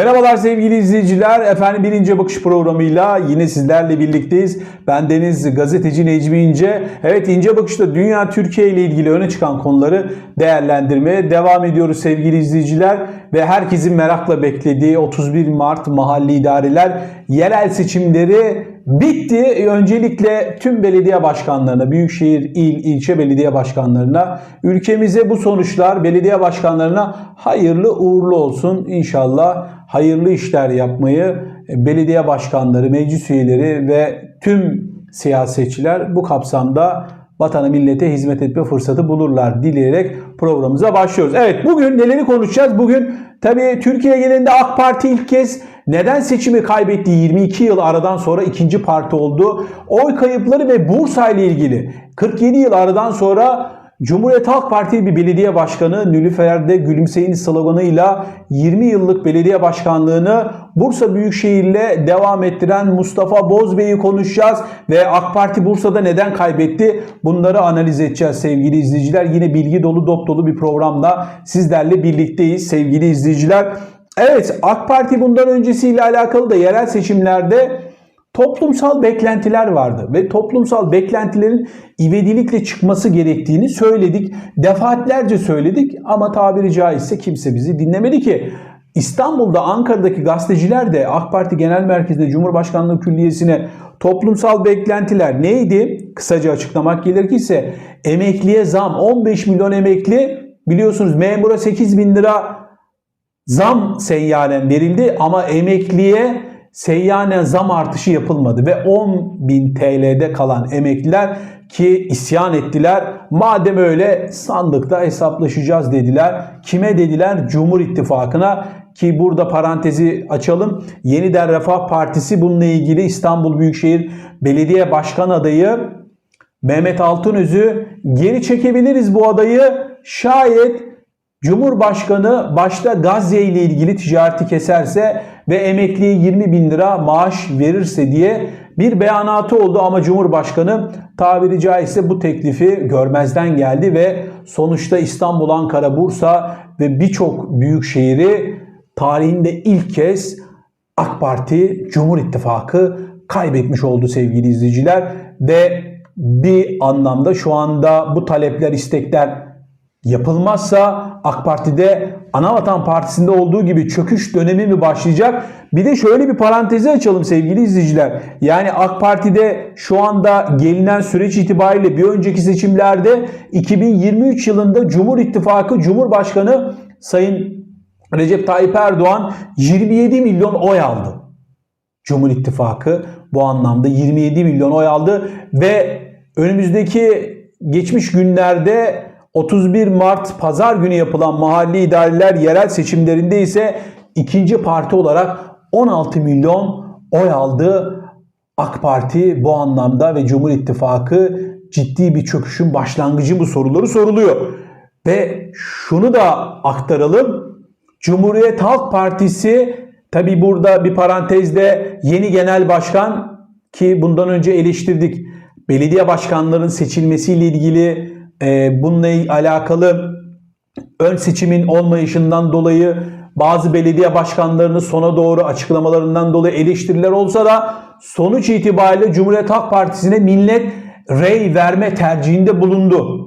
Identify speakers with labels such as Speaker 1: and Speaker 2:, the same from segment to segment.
Speaker 1: Merhabalar sevgili izleyiciler. Efendim birinci bakış programıyla yine sizlerle birlikteyiz. Ben Deniz gazeteci Necmi İnce. Evet İnce Bakış'ta dünya Türkiye ile ilgili öne çıkan konuları değerlendirmeye devam ediyoruz sevgili izleyiciler. Ve herkesin merakla beklediği 31 Mart mahalli idareler yerel seçimleri bitti. Öncelikle tüm belediye başkanlarına, büyükşehir, il, ilçe belediye başkanlarına, ülkemize bu sonuçlar belediye başkanlarına hayırlı uğurlu olsun. İnşallah hayırlı işler yapmayı belediye başkanları, meclis üyeleri ve tüm siyasetçiler bu kapsamda vatana millete hizmet etme fırsatı bulurlar dileyerek programımıza başlıyoruz. Evet bugün neleri konuşacağız? Bugün tabii Türkiye genelinde AK Parti ilk kez neden seçimi kaybetti 22 yıl aradan sonra ikinci parti oldu? Oy kayıpları ve Bursa ile ilgili 47 yıl aradan sonra Cumhuriyet Halk Partili bir belediye başkanı Nülüfer'de gülümseyin sloganıyla 20 yıllık belediye başkanlığını Bursa Büyükşehir'le devam ettiren Mustafa Bozbey'i konuşacağız. Ve AK Parti Bursa'da neden kaybetti? Bunları analiz edeceğiz sevgili izleyiciler. Yine bilgi dolu dop dolu bir programla sizlerle birlikteyiz sevgili izleyiciler. Evet AK Parti bundan öncesiyle alakalı da yerel seçimlerde toplumsal beklentiler vardı ve toplumsal beklentilerin ivedilikle çıkması gerektiğini söyledik. Defaatlerce söyledik ama tabiri caizse kimse bizi dinlemedi ki. İstanbul'da, Ankara'daki gazeteciler de AK Parti Genel Merkezi'nde Cumhurbaşkanlığı Külliyesi'ne toplumsal beklentiler neydi? Kısaca açıklamak gerekirse emekliye zam 15 milyon emekli biliyorsunuz memura 8 bin lira zam seyyanen verildi ama emekliye seyyanen zam artışı yapılmadı ve 10 bin TL'de kalan emekliler ki isyan ettiler. Madem öyle sandıkta hesaplaşacağız dediler. Kime dediler? Cumhur İttifakı'na ki burada parantezi açalım. Yeniden Refah Partisi bununla ilgili İstanbul Büyükşehir Belediye Başkan adayı Mehmet Altınöz'ü geri çekebiliriz bu adayı. Şayet Cumhurbaşkanı başta Gazze ile ilgili ticareti keserse ve emekliye 20 bin lira maaş verirse diye bir beyanatı oldu. Ama Cumhurbaşkanı tabiri caizse bu teklifi görmezden geldi ve sonuçta İstanbul, Ankara, Bursa ve birçok büyük şehri tarihinde ilk kez AK Parti Cumhur İttifakı kaybetmiş oldu sevgili izleyiciler. Ve bir anlamda şu anda bu talepler, istekler yapılmazsa AK Parti'de Anavatan Partisi'nde olduğu gibi çöküş dönemi mi başlayacak? Bir de şöyle bir parantezi açalım sevgili izleyiciler. Yani AK Parti'de şu anda gelinen süreç itibariyle bir önceki seçimlerde 2023 yılında Cumhur İttifakı Cumhurbaşkanı Sayın Recep Tayyip Erdoğan 27 milyon oy aldı. Cumhur İttifakı bu anlamda 27 milyon oy aldı ve önümüzdeki geçmiş günlerde 31 Mart pazar günü yapılan mahalli idareler yerel seçimlerinde ise ikinci parti olarak 16 milyon oy aldı. AK Parti bu anlamda ve Cumhur İttifakı ciddi bir çöküşün başlangıcı bu soruları soruluyor. Ve şunu da aktaralım. Cumhuriyet Halk Partisi tabi burada bir parantezde yeni genel başkan ki bundan önce eleştirdik. Belediye başkanlarının seçilmesiyle ilgili e, bununla alakalı ön seçimin olmayışından dolayı bazı belediye başkanlarının sona doğru açıklamalarından dolayı eleştiriler olsa da sonuç itibariyle Cumhuriyet Halk Partisi'ne millet rey verme tercihinde bulundu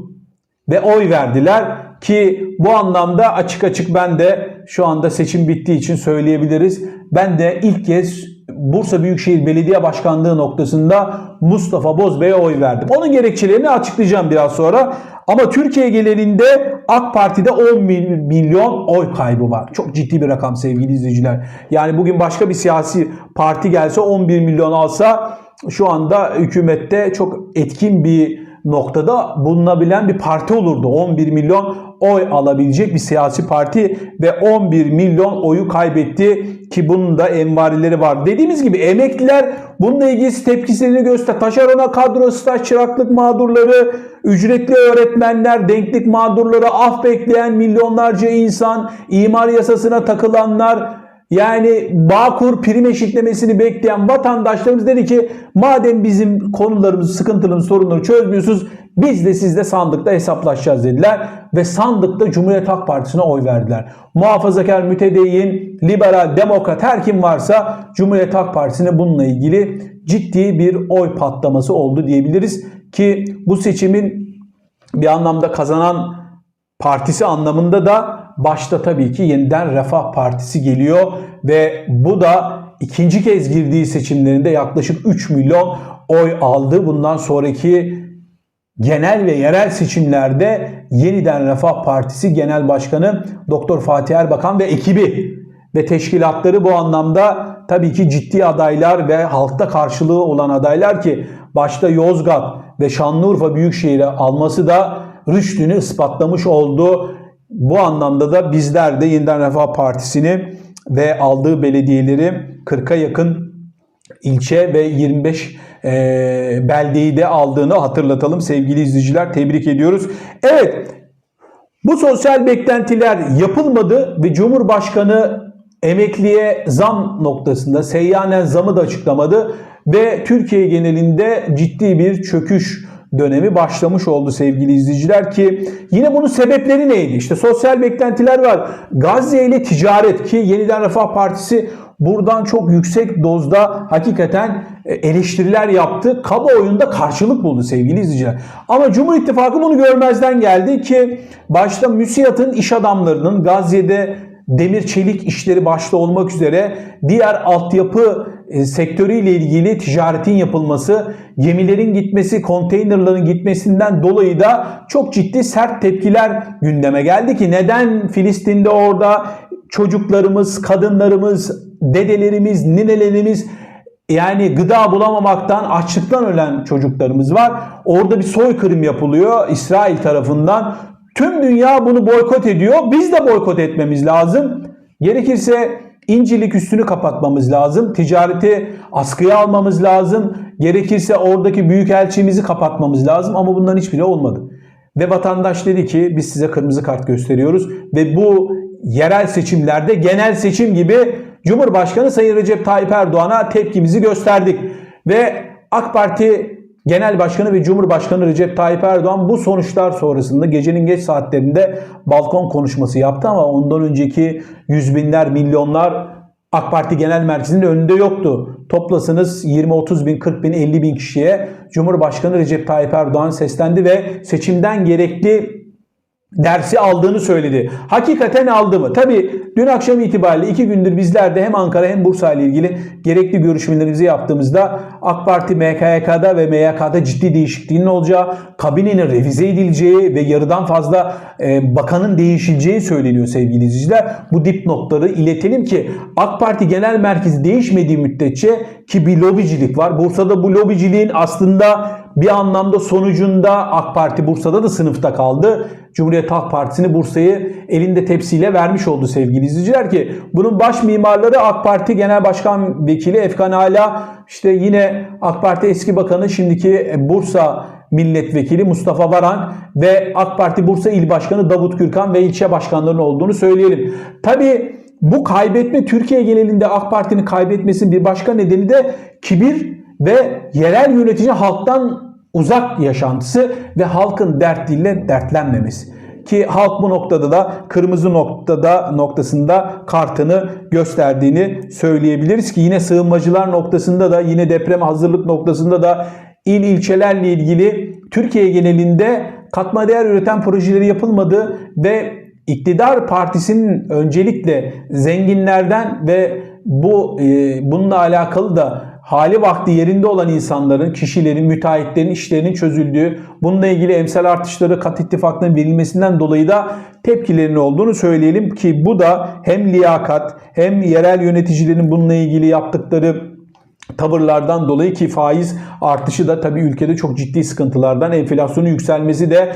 Speaker 1: ve oy verdiler ki bu anlamda açık açık ben de şu anda seçim bittiği için söyleyebiliriz. Ben de ilk kez Bursa Büyükşehir Belediye Başkanlığı noktasında Mustafa Bozbey'e oy verdim. Onun gerekçelerini açıklayacağım biraz sonra. Ama Türkiye genelinde AK Parti'de 10 milyon oy kaybı var. Çok ciddi bir rakam sevgili izleyiciler. Yani bugün başka bir siyasi parti gelse 11 milyon alsa şu anda hükümette çok etkin bir noktada bulunabilen bir parti olurdu. 11 milyon oy alabilecek bir siyasi parti ve 11 milyon oyu kaybetti ki bunun da envarileri var. Dediğimiz gibi emekliler bununla ilgili tepkisini göster. Taşerona kadro, staj çıraklık mağdurları, ücretli öğretmenler, denklik mağdurları, af bekleyen milyonlarca insan, imar yasasına takılanlar, yani Bağkur prim eşitlemesini bekleyen vatandaşlarımız dedi ki madem bizim konularımızı, sıkıntılarımızı, sorunları çözmüyorsunuz Biz de sizle sandıkta hesaplaşacağız dediler ve sandıkta Cumhuriyet Halk Partisi'ne oy verdiler. Muhafazakar, mütedeyyin, liberal, demokrat her kim varsa Cumhuriyet Halk Partisi'ne bununla ilgili ciddi bir oy patlaması oldu diyebiliriz ki bu seçimin bir anlamda kazanan partisi anlamında da başta tabii ki yeniden Refah Partisi geliyor ve bu da ikinci kez girdiği seçimlerinde yaklaşık 3 milyon oy aldı. Bundan sonraki genel ve yerel seçimlerde yeniden Refah Partisi Genel Başkanı Doktor Fatih Erbakan ve ekibi ve teşkilatları bu anlamda tabii ki ciddi adaylar ve halkta karşılığı olan adaylar ki başta Yozgat ve Şanlıurfa Büyükşehir'i alması da rüştünü ispatlamış oldu. Bu anlamda da bizler de Yeniden Refah Partisi'ni ve aldığı belediyeleri 40'a yakın ilçe ve 25 e, beldeyi de aldığını hatırlatalım sevgili izleyiciler. Tebrik ediyoruz. Evet bu sosyal beklentiler yapılmadı ve Cumhurbaşkanı emekliye zam noktasında seyyanen zamı da açıklamadı ve Türkiye genelinde ciddi bir çöküş dönemi başlamış oldu sevgili izleyiciler ki yine bunun sebepleri neydi? İşte sosyal beklentiler var. Gazze ile ticaret ki Yeniden Refah Partisi buradan çok yüksek dozda hakikaten e, eleştiriler yaptı. Kamuoyunda karşılık buldu sevgili izleyiciler. Ama Cumhur İttifakı bunu görmezden geldi ki başta MÜSİAD'ın iş adamlarının Gazze'de demir çelik işleri başta olmak üzere diğer altyapı e, sektörüyle ilgili ticaretin yapılması, gemilerin gitmesi, konteynerların gitmesinden dolayı da çok ciddi sert tepkiler gündeme geldi ki neden Filistin'de orada çocuklarımız, kadınlarımız, dedelerimiz, ninelerimiz yani gıda bulamamaktan, açlıktan ölen çocuklarımız var. Orada bir soykırım yapılıyor İsrail tarafından. Tüm dünya bunu boykot ediyor. Biz de boykot etmemiz lazım. Gerekirse İncilik üstünü kapatmamız lazım. Ticareti askıya almamız lazım. Gerekirse oradaki büyükelçimizi kapatmamız lazım. Ama bunların hiçbiri olmadı. Ve vatandaş dedi ki biz size kırmızı kart gösteriyoruz. Ve bu yerel seçimlerde genel seçim gibi Cumhurbaşkanı Sayın Recep Tayyip Erdoğan'a tepkimizi gösterdik. Ve AK Parti Genel Başkanı ve Cumhurbaşkanı Recep Tayyip Erdoğan bu sonuçlar sonrasında gecenin geç saatlerinde balkon konuşması yaptı ama ondan önceki yüz binler, milyonlar AK Parti Genel Merkezi'nin önünde yoktu. Toplasınız 20-30 bin, 40 bin, 50 bin kişiye Cumhurbaşkanı Recep Tayyip Erdoğan seslendi ve seçimden gerekli dersi aldığını söyledi. Hakikaten aldı mı? Tabi dün akşam itibariyle iki gündür bizler de hem Ankara hem Bursa ile ilgili gerekli görüşmelerimizi yaptığımızda AK Parti MKYK'da ve MYK'da ciddi değişikliğinin olacağı, kabinenin revize edileceği ve yarıdan fazla e, bakanın değişileceği söyleniyor sevgili izleyiciler. Bu dipnotları iletelim ki AK Parti genel merkezi değişmediği müddetçe ki bir lobicilik var. Bursa'da bu lobiciliğin aslında bir anlamda sonucunda AK Parti Bursa'da da sınıfta kaldı. Cumhuriyet Halk Partisi'ni Bursa'yı elinde tepsiyle vermiş oldu sevgili izleyiciler ki bunun baş mimarları AK Parti Genel Başkan Vekili Efkan Ala işte yine AK Parti eski bakanı şimdiki Bursa milletvekili Mustafa Varank ve AK Parti Bursa İl Başkanı Davut Gürkan ve ilçe başkanlarının olduğunu söyleyelim. Tabi bu kaybetme Türkiye genelinde AK Parti'nin kaybetmesinin bir başka nedeni de kibir ve yerel yönetici halktan uzak yaşantısı ve halkın dertliyle dertlenmemesi. Ki halk bu noktada da kırmızı noktada noktasında kartını gösterdiğini söyleyebiliriz ki yine sığınmacılar noktasında da yine deprem hazırlık noktasında da il ilçelerle ilgili Türkiye genelinde katma değer üreten projeleri yapılmadı ve iktidar partisinin öncelikle zenginlerden ve bu e, bununla alakalı da hali vakti yerinde olan insanların, kişilerin, müteahhitlerin işlerinin çözüldüğü, bununla ilgili emsal artışları kat ittifaklarının verilmesinden dolayı da tepkilerinin olduğunu söyleyelim ki bu da hem liyakat hem yerel yöneticilerin bununla ilgili yaptıkları tavırlardan dolayı ki faiz artışı da tabii ülkede çok ciddi sıkıntılardan enflasyonun yükselmesi de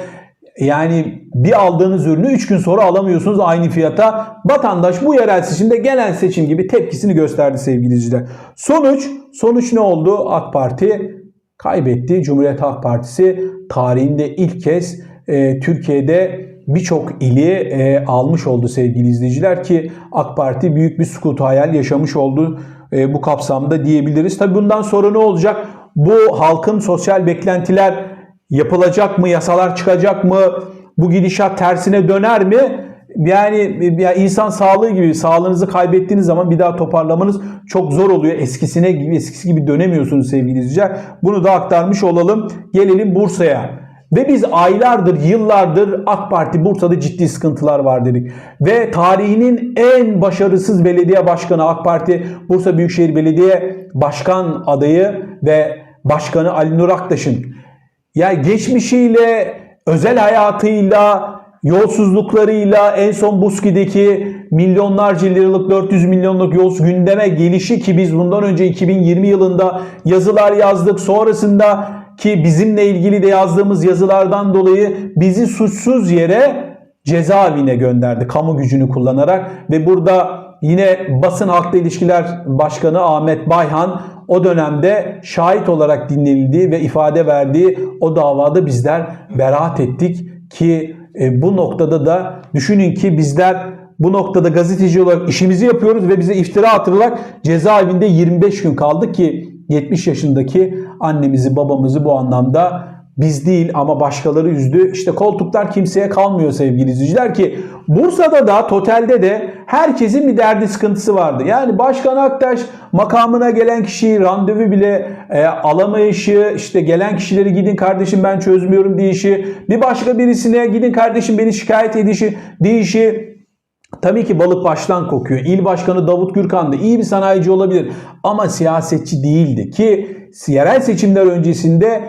Speaker 1: yani bir aldığınız ürünü 3 gün sonra alamıyorsunuz aynı fiyata. Vatandaş bu yerel seçimde genel seçim gibi tepkisini gösterdi sevgili izleyiciler. Sonuç, sonuç ne oldu? AK Parti kaybetti. Cumhuriyet Halk Partisi tarihinde ilk kez e, Türkiye'de birçok ili e, almış oldu sevgili izleyiciler ki AK Parti büyük bir sukut hayal yaşamış oldu e, bu kapsamda diyebiliriz. Tabi bundan sonra ne olacak? Bu halkın sosyal beklentiler yapılacak mı? Yasalar çıkacak mı? Bu gidişat tersine döner mi? Yani ya insan sağlığı gibi sağlığınızı kaybettiğiniz zaman bir daha toparlamanız çok zor oluyor. Eskisine gibi eskisi gibi dönemiyorsunuz sevgili izleyiciler. Bunu da aktarmış olalım. Gelelim Bursa'ya. Ve biz aylardır, yıllardır AK Parti Bursa'da ciddi sıkıntılar var dedik. Ve tarihinin en başarısız belediye başkanı AK Parti Bursa Büyükşehir Belediye Başkan adayı ve başkanı Ali Nur Aktaş'ın ya geçmişiyle, özel hayatıyla, yolsuzluklarıyla en son Buski'deki milyonlarca liralık 400 milyonluk yol gündeme gelişi ki biz bundan önce 2020 yılında yazılar yazdık. Sonrasında ki bizimle ilgili de yazdığımız yazılardan dolayı bizi suçsuz yere cezaevine gönderdi kamu gücünü kullanarak ve burada yine basın halkla ilişkiler başkanı Ahmet Bayhan o dönemde şahit olarak dinlenildiği ve ifade verdiği o davada bizler beraat ettik ki e, bu noktada da düşünün ki bizler bu noktada gazeteci olarak işimizi yapıyoruz ve bize iftira atırılarak cezaevinde 25 gün kaldık ki 70 yaşındaki annemizi babamızı bu anlamda biz değil ama başkaları üzdü. İşte koltuklar kimseye kalmıyor sevgili izleyiciler ki Bursa'da da totalde de herkesin bir derdi sıkıntısı vardı. Yani Başkan Aktaş makamına gelen kişiyi randevu bile e, alamayışı, işte gelen kişileri gidin kardeşim ben çözmüyorum deyişi, bir başka birisine gidin kardeşim beni şikayet edişi deyişi Tabii ki balık baştan kokuyor. İl Başkanı Davut Gürkan da iyi bir sanayici olabilir ama siyasetçi değildi ki yerel seçimler öncesinde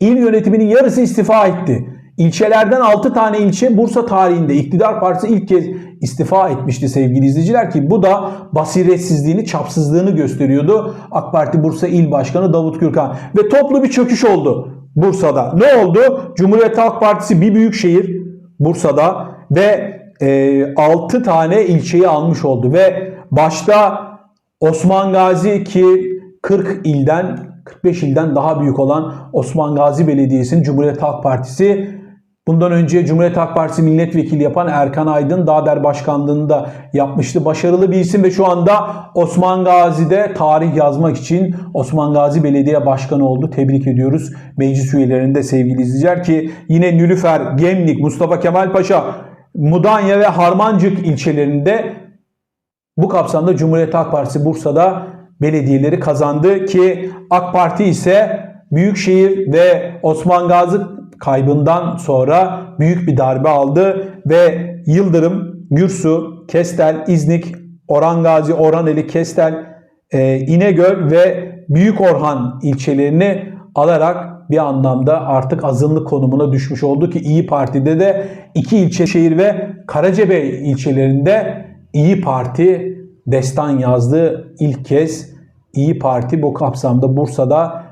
Speaker 1: il yönetiminin yarısı istifa etti. İlçelerden 6 tane ilçe Bursa tarihinde iktidar partisi ilk kez istifa etmişti sevgili izleyiciler ki bu da basiretsizliğini, çapsızlığını gösteriyordu. AK Parti Bursa İl Başkanı Davut Gürkan ve toplu bir çöküş oldu Bursa'da. Ne oldu? Cumhuriyet Halk Partisi bir büyük şehir Bursa'da ve e, 6 tane ilçeyi almış oldu ve başta Osman Gazi ki 40 ilden 45 ilden daha büyük olan Osman Gazi Belediyesi'nin Cumhuriyet Halk Partisi bundan önce Cumhuriyet Halk Partisi milletvekili yapan Erkan Aydın Dağder Başkanlığı'nı da yapmıştı. Başarılı bir isim ve şu anda Osman Gazi'de tarih yazmak için Osman Gazi Belediye Başkanı oldu. Tebrik ediyoruz meclis üyelerinde sevgili izleyiciler ki yine Nülüfer, Gemlik, Mustafa Kemal Paşa, Mudanya ve Harmancık ilçelerinde bu kapsamda Cumhuriyet Halk Partisi Bursa'da belediyeleri kazandı ki AK Parti ise Büyükşehir ve Osman Gazi kaybından sonra büyük bir darbe aldı ve Yıldırım, Gürsu, Kestel, İznik, Orhan Gazi, Orhaneli, Kestel, e, İnegöl ve Büyük Orhan ilçelerini alarak bir anlamda artık azınlık konumuna düşmüş oldu ki İyi Parti'de de iki ilçe şehir ve Karacabey ilçelerinde İyi Parti destan yazdı. İlk kez İyi Parti bu kapsamda Bursa'da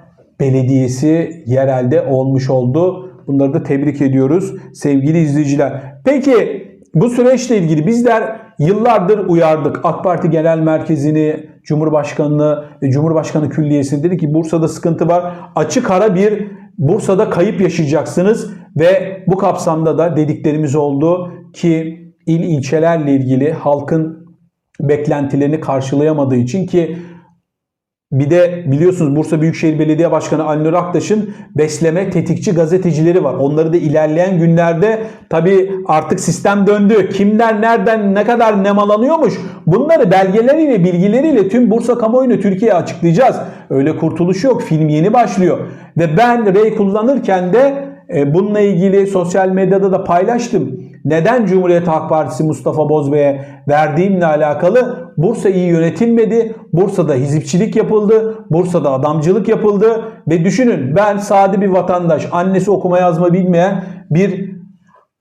Speaker 1: belediyesi yerelde olmuş oldu. Bunları da tebrik ediyoruz sevgili izleyiciler. Peki bu süreçle ilgili bizler yıllardır uyardık. AK Parti Genel Merkezi'ni, Cumhurbaşkanı'nı, Cumhurbaşkanı Külliyesi'ni dedi ki Bursa'da sıkıntı var. Açık ara bir Bursa'da kayıp yaşayacaksınız ve bu kapsamda da dediklerimiz oldu ki il ilçelerle ilgili halkın beklentilerini karşılayamadığı için ki bir de biliyorsunuz Bursa Büyükşehir Belediye Başkanı Ali Nur Aktaş'ın besleme tetikçi gazetecileri var. Onları da ilerleyen günlerde tabii artık sistem döndü. Kimler nereden ne kadar nemalanıyormuş bunları belgeleriyle bilgileriyle tüm Bursa kamuoyunu Türkiye'ye açıklayacağız. Öyle kurtuluş yok. Film yeni başlıyor. Ve ben Rey kullanırken de bununla ilgili sosyal medyada da paylaştım. Neden Cumhuriyet Halk Partisi Mustafa Bozbey'e verdiğimle alakalı Bursa iyi yönetilmedi. Bursa'da hizipçilik yapıldı. Bursa'da adamcılık yapıldı. Ve düşünün ben sade bir vatandaş, annesi okuma yazma bilmeyen bir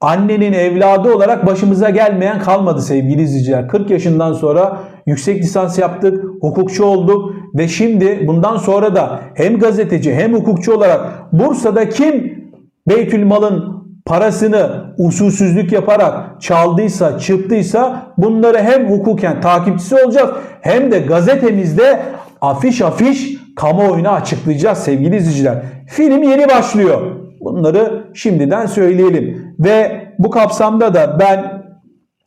Speaker 1: annenin evladı olarak başımıza gelmeyen kalmadı sevgili izleyiciler. 40 yaşından sonra yüksek lisans yaptık, hukukçu olduk ve şimdi bundan sonra da hem gazeteci hem hukukçu olarak Bursa'da kim Beytülmal'ın parasını usulsüzlük yaparak çaldıysa, çırptıysa bunları hem hukuken takipçisi olacağız hem de gazetemizde afiş afiş kamuoyuna açıklayacağız sevgili izleyiciler. Film yeni başlıyor. Bunları şimdiden söyleyelim. Ve bu kapsamda da ben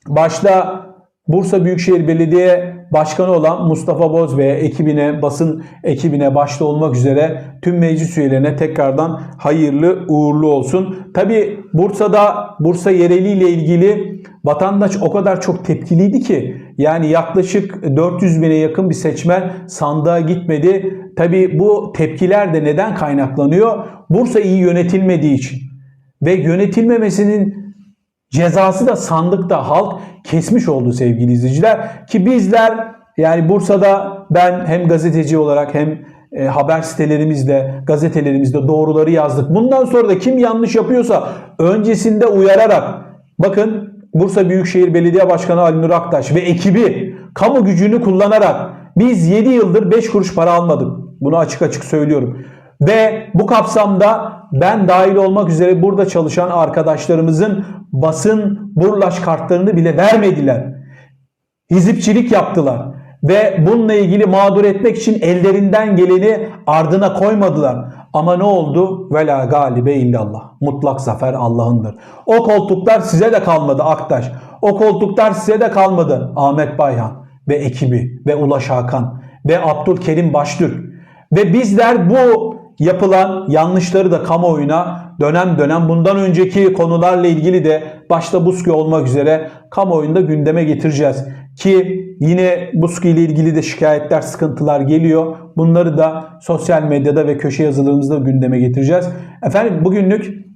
Speaker 1: başta Bursa Büyükşehir Belediye başkanı olan Mustafa Bozbey'e, ekibine, basın ekibine başta olmak üzere tüm meclis üyelerine tekrardan hayırlı uğurlu olsun. Tabi Bursa'da Bursa yereliyle ilgili vatandaş o kadar çok tepkiliydi ki yani yaklaşık 400 bine yakın bir seçmen sandığa gitmedi. Tabi bu tepkiler de neden kaynaklanıyor? Bursa iyi yönetilmediği için ve yönetilmemesinin cezası da sandıkta halk kesmiş oldu sevgili izleyiciler. Ki bizler yani Bursa'da ben hem gazeteci olarak hem e, haber sitelerimizde, gazetelerimizde doğruları yazdık. Bundan sonra da kim yanlış yapıyorsa öncesinde uyararak bakın Bursa Büyükşehir Belediye Başkanı Ali Nur Aktaş ve ekibi kamu gücünü kullanarak biz 7 yıldır 5 kuruş para almadık. Bunu açık açık söylüyorum. Ve bu kapsamda ben dahil olmak üzere burada çalışan arkadaşlarımızın basın burlaş kartlarını bile vermediler. Hizipçilik yaptılar ve bununla ilgili mağdur etmek için ellerinden geleni ardına koymadılar. Ama ne oldu? Vela galibe illallah. Mutlak zafer Allah'ındır. O koltuklar size de kalmadı Aktaş. O koltuklar size de kalmadı Ahmet Bayhan ve ekibi ve Ulaş Hakan ve Abdülkerim Baştürk. Ve bizler bu yapılan yanlışları da kamuoyuna dönem dönem bundan önceki konularla ilgili de başta Buski olmak üzere kamuoyunda gündeme getireceğiz. Ki yine Buski ile ilgili de şikayetler, sıkıntılar geliyor. Bunları da sosyal medyada ve köşe yazılarımızda gündeme getireceğiz. Efendim bugünlük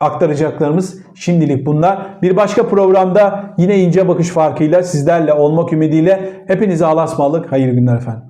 Speaker 1: aktaracaklarımız şimdilik bunlar. Bir başka programda yine ince bakış farkıyla sizlerle olmak ümidiyle hepinize Allah'a ısmarladık. Hayırlı günler efendim.